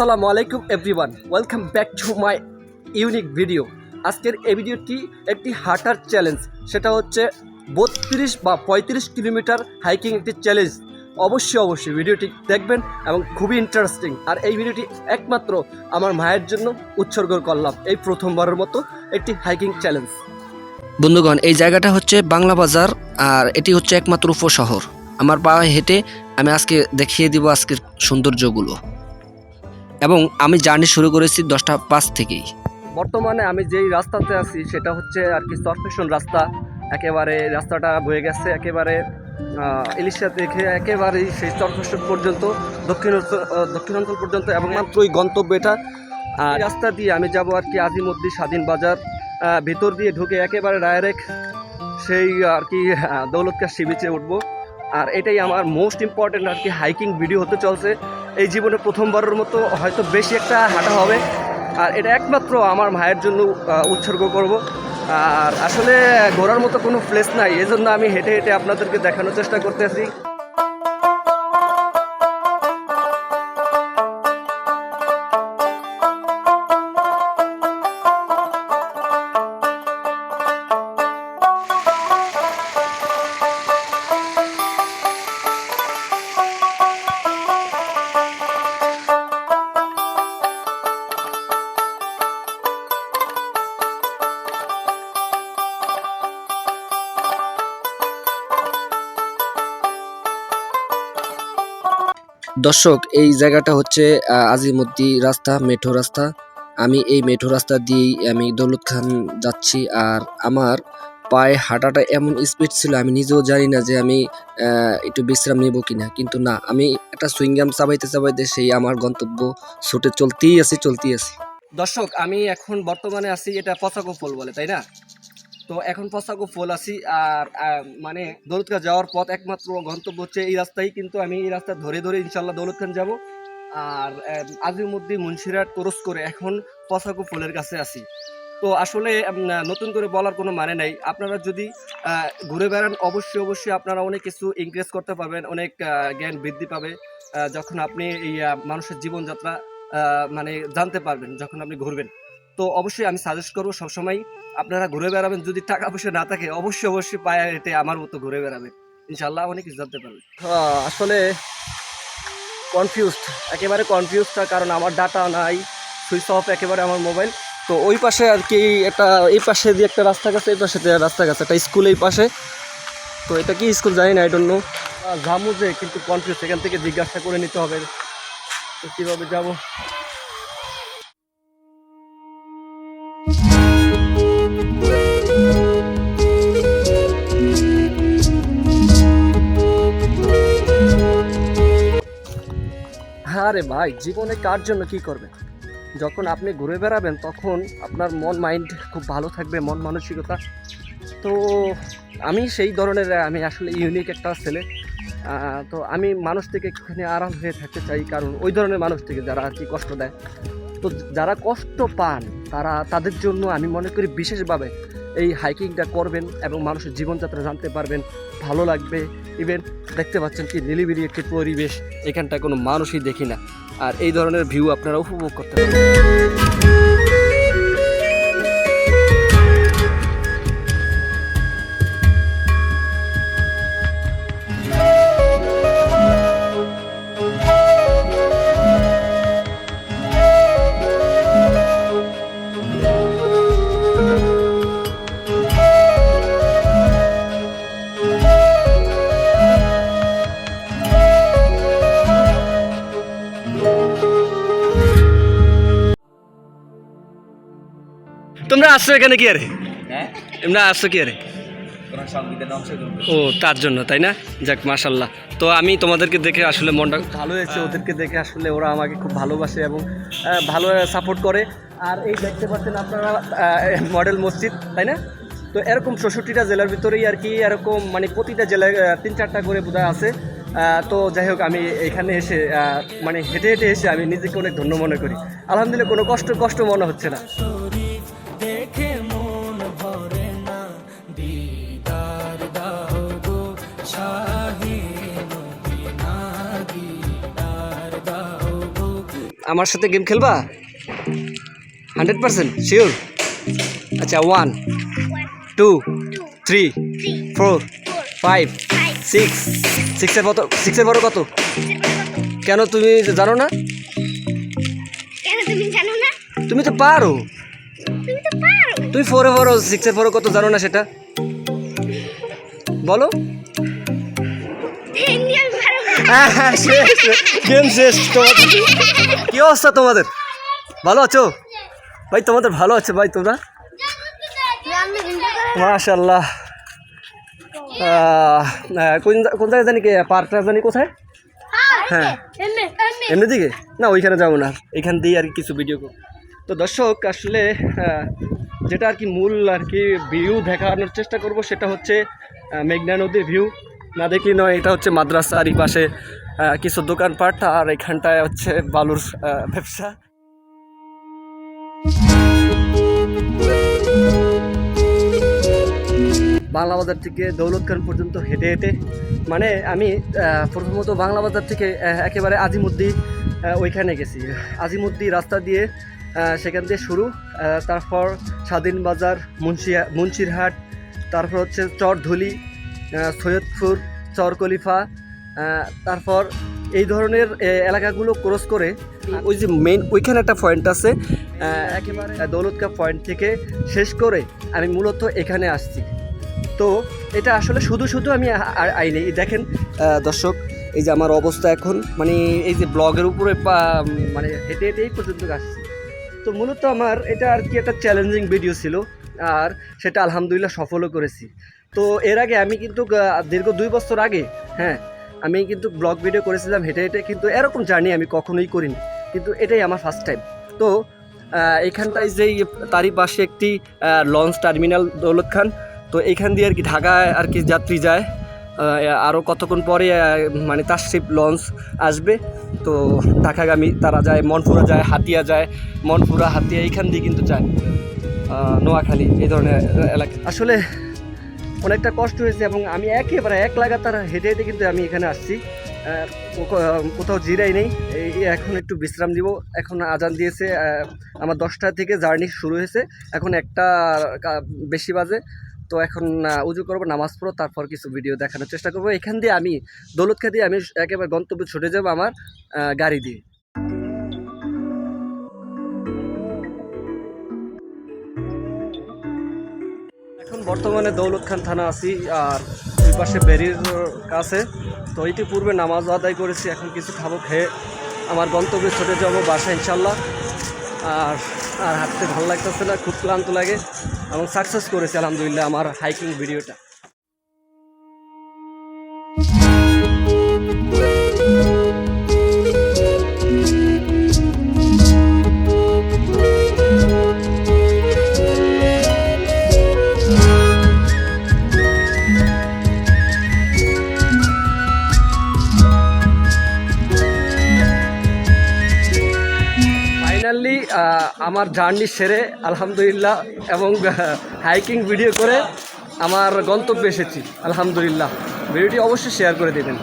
আসসালামু আলাইকুম everyone welcome back to my unique video আজকের এই ভিডিওটি একটি হাঁটার চ্যালেঞ্জ সেটা হচ্ছে বত্রিশ বা পঁয়ত্রিশ কিলোমিটার হাইকিং একটি চ্যালেঞ্জ অবশ্যই অবশ্যই ভিডিওটি দেখবেন এবং খুবই ইন্টারেস্টিং আর এই ভিডিওটি একমাত্র আমার মায়ের জন্য উৎসর্গ করলাম এই প্রথমবারের মতো একটি হাইকিং চ্যালেঞ্জ বন্ধুগণ, এই জায়গাটা হচ্ছে বাংলা বাজার, আর এটি হচ্ছে একমাত্র উপশহর। আমার পায়ে হেঁটে আমি আজকে দেখিয়ে দিব আজকের সৌন্দর্যগুলো। এবং আমি জার্নি শুরু করেছি দশটা পাঁচ থেকেই। বর্তমানে আমি যেই রাস্তাতে আছি, সেটা হচ্ছে আর কি সরফেশন রাস্তা। একেবারে রাস্তাটা বয়ে গেছে, একেবারে ইলিশা থেকে একেবারেই সেই সরফেশন পর্যন্ত, দক্ষিণ দক্ষিণাঞ্চল পর্যন্ত এবং ওই গন্তব্য এটা। রাস্তা দিয়ে আমি যাব আর কি আজিমুদ্দি স্বাধীন বাজার ভেতর দিয়ে ঢুকে একেবারে ডাইরেক্ট সেই আর কি দৌলতকার দৌলতকা সি বিচে উঠবো। আর এটাই আমার মোস্ট ইম্পর্টেন্ট আর কি হাইকিং ভিডিও হতে চলছে। এই জীবনে প্রথমবারের মতো হয়তো বেশি একটা হাঁটা হবে। আর এটা একমাত্র আমার মায়ের জন্য উৎসর্গ করব। আর আসলে ঘোরার মতো কোনো প্লেস নাই, এজন্য আমি হেঁটে হেঁটে আপনাদেরকে দেখানোর চেষ্টা করতেছি। দর্শক, এই জায়গাটা হচ্ছে আজিমুদ্দি রাস্তা, মেঠো রাস্তা। আমি এই মেঠো রাস্তা দিয়েই আমি দৌলত খান যাচ্ছি। আর আমার পায়ে হাঁটাটা এমন স্পিড ছিল, আমি নিজেও জানি না যে আমি একটু বিশ্রাম নেব কিনা। কিন্তু না, আমি একটা সুইংগাম চাবাইতে চাবাইতে সেই আমার গন্তব্য ছুটে চলতেই আছি চলতেই আছি। দর্শক, আমি এখন বর্তমানে আছি এটা পচাকো ফল বলে, তাই না? তো এখন পচাকো ফল আছি আর মানে দৌলতখান যাওয়ার পথ একমাত্র গন্তব্য হচ্ছে এই রাস্তাই, কিন্তু আমি এই রাস্তা ধরে ধরে ইনশাল্লাহ দৌলতখান যাব। আর আজিমুদ্দি মুন্সিরাট তোরস করে এখন পচাকো ফলের কাছে আছি। তো আসলে নতুন করে বলার কোনো মানে নাই। আপনারা যদি ঘুরে বেড়ান, অবশ্যই অবশ্যই আপনারা অনেক কিছু ইনক্রিজ করতে পারবেন, অনেক জ্ঞান বৃদ্ধি পাবে যখন আপনি এই মানুষের জীবনযাত্রা মানে জানতে পারবেন, যখন আপনি ঘুরবেন। তো অবশ্যই আমি সাজেস্ট করব সবসময় আপনারা ঘুরে বেড়াবেন যদি টাকা পয়সা না থাকে অবশ্যই অবশ্যই পায়ে হেঁটে আমার মতো ঘুরে বেড়াবেন। ইনশাল্লাহ অনেক কিছু জানতে পারবেন। আসলে কনফিউজড একেবারে কনফিউজড কারণ আমার ডাটা নাই সুইচ অফ একেবারে আমার মোবাইল তো ওই পাশে আর কি একটা এই পাশে দিয়ে একটা রাস্তা গেছে এই পাশে দিয়ে রাস্তা গেছে একটা স্কুল এই পাশে। তো এটা কি স্কুল জানি না আই ডোন্ট নো যাব যে কিন্তু কনফিউজ এখান থেকে জিজ্ঞাসা করে নিতে হবে তো কীভাবে যাব। আরে ভাই, জীবনে কার জন্য কি করবেন যখন আপনি ঘুরে বেড়াবেন, তখন আপনার মন মাইন্ড খুব ভালো থাকবে, মন মানসিকতা। তো আমি সেই ধরনের, আমি আসলে ইউনিক একটা ছেলে। তো আমি মানুষ থেকে একটুখানি আরাম হয়ে থাকতে চাই, কারণ ওই ধরনের মানুষ থেকে যারা আর কি কষ্ট দেয়। তো যারা কষ্ট পান, তারা, তাদের জন্য আমি মনে করি বিশেষভাবে এই হাইকিংটা করবেন এবং মানুষের জীবনযাত্রা জানতে পারবেন, ভালো লাগবে। ইভেন দেখতে পাচ্ছেন কি নিলিবিলি একটি পরিবেশ, এখানটায় কোনো মানুষই দেখি না। আর এই ধরনের ভিউ আপনারা উপভোগ করতে পারেন তোমরা আসছো এখানে কি আরে? হ্যাঁ? তোমরা আসছো কি আরে? ও তার জন্য তাই না? যাক মাশাল্লাহ তো আমি তোমাদেরকে দেখে আসলে মনটা ভালো হয়েছে ওদেরকে দেখে আসলে ওরা আমাকে খুব ভালোবাসে এবং ভালো সাপোর্ট করে। আর এই দেখতে পাচ্ছেন আপনারা মডেল মসজিদ তাই না? তো এরকম চৌষট্টিটা জেলার ভিতরেই আর কি এরকম মানে প্রতিটা জেলায় তিন চারটা করে বোধহয় আছে। তো যাই হোক আমি এখানে এসে মানে হেঁটে হেঁটে এসে আমি নিজেকে অনেক ধন্য মনে করি। আলহামদুলিল্লাহ কোনো কষ্ট কষ্ট মনে হচ্ছে না। দেখে মন ভরে না। দিদার দাও গো শাহী মদিনা দিদার দাও গো। আমার সাথে গেম খেলবা? হান্ড্রেড পার্সেন্ট শিওর আচ্ছা one two three four five six সিক্সের কত সিক্সের বড় কত? কেন তুমি জানো না? তুমি তো পারো। তুমি ফোরে ফোরো সিক্সের ফোরো কত জানো না সেটা? বলো। গেম শেষ, তোমাদের কি? অবস্থা তোমাদের? ভালো আছো? ভাই, তোমাদের ভালো আছে ভাই, তোমরা? মাশাল্লাহ কোন কোন জায়গায় জানি কি? পার্কটা জানি কোথায়? হ্যাঁ। এমনি দিকে? না, ওইখানে যাব না। এখান দিয়ে আর কি কিছু ভিডিও তো দর্শক, আসলে যেটা আর কি মূল আর কি ভিউ দেখানোর চেষ্টা করব, সেটা হচ্ছে মেঘনা নদীর ভিউ না দেখি নয়, এটা হচ্ছে মাদ্রাসার এই পাশে কিছু দোকানপাট, আর এখানটায় হচ্ছে বালুর ব্যবসা। বাংলা বাজার থেকে দৌলত খান পর্যন্ত হেঁটে হেঁটে মানে আমি প্রথমত বাংলা বাজার থেকে একেবারে আজিমুদ্দি ওইখানে গেছি। আজিমুদ্দি রাস্তা দিয়ে সেখান দিয়ে শুরু। তারপর স্বাধীন বাজার মুন্সিয়া মুন্সিরহাট তারপর হচ্ছে চরধুলি সৈয়দপুর চরকলিফা তারপর এই ধরনের এলাকাগুলো ক্রস করে ওই যে মেইন ওইখানে একটা পয়েন্ট আছে একেবারে দৌলতকা পয়েন্ট থেকে শেষ করে আমি মূলত এখানে আসছি। তো এটা আসলে শুধু শুধু আমি আইনি। দেখেন দর্শক এই যে আমার অবস্থা এখন মানে এই যে ব্লগের উপরে মানে হেঁটে হেঁটেই পর্যন্ত আসছি। তো মূলত আমার এটা আর কি একটা চ্যালেঞ্জিং ভিডিও ছিল, আর সেটা আলহামদুলিল্লাহ সফলও করেছি। তো এর আগে আমি কিন্তু দীর্ঘ দুই বছর আগে হ্যাঁ আমি কিন্তু ব্লগ ভিডিও করেছিলাম, হেঁটে হেঁটে কিন্তু এরকম জার্নি আমি কখনোই করিনি, কিন্তু এটাই আমার ফার্স্ট টাইম তো এখানটায় যেই তারই পাশে একটি লঞ্চ টার্মিনাল দৌলত খান, তো এখান দিয়ে আর কি ঢাকায় আর কি যাত্রী যায় আরও কতক্ষণ পরে মানে তাশরিফ লঞ্চ আসবে। তো ঢাকাগামী তারা যায়, মনপুরা যায়, হাতিয়া যায়, মনপুরা, হাতিয়া, এইখান দিয়ে কিন্তু যায়। নোয়াখালী, এই ধরনের এলাকা। আসলে অনেকটা কষ্ট হয়েছে এবং আমি একেবারে এক লাগাতার হেঁটে হেঁটে কিন্তু আমি এখানে আসছি। কোথাও জিরাই নেই। এই এখন একটু বিশ্রাম দিব এখন আজান দিয়েছে আমার দশটা থেকে জার্নি শুরু হয়েছে। এখন একটা বেশি বাজে। তো এখন উজু করব, নামাজ পড়ো তারপর কিছু ভিডিও দেখানোর চেষ্টা করব। এখান দিয়ে আমি দৌলতখা দিয়ে আমি একেবারে গন্তব্যে ছুটে যাব আমার গাড়ি দিয়ে। এখন বর্তমানে দৌলত খান থানা আছি, আর দুই পাশে বেরির কাছে। তো ইতিপূর্বে নামাজ আদায় করেছি, এখন কিছু খাব খেয়ে আমার গন্তব্যে ছুটে যাব বাসা ইনশাল্লাহ। আর আর হাঁটতে ভালো লাগতেছে না, খুব ক্লান্ত লাগে। এবং সাকসেস করেছি আলহামদুলিল্লাহ আমার হাইকিং ভিডিওটা আমার জার্নি সেরে, আলহামদুলিল্লাহ, এবং হাইকিং ভিডিও করে আমার গন্তব্যে এসেছি, আলহামদুলিল্লাহ। ভিডিওটি অবশ্যই শেয়ার করে দেবেন।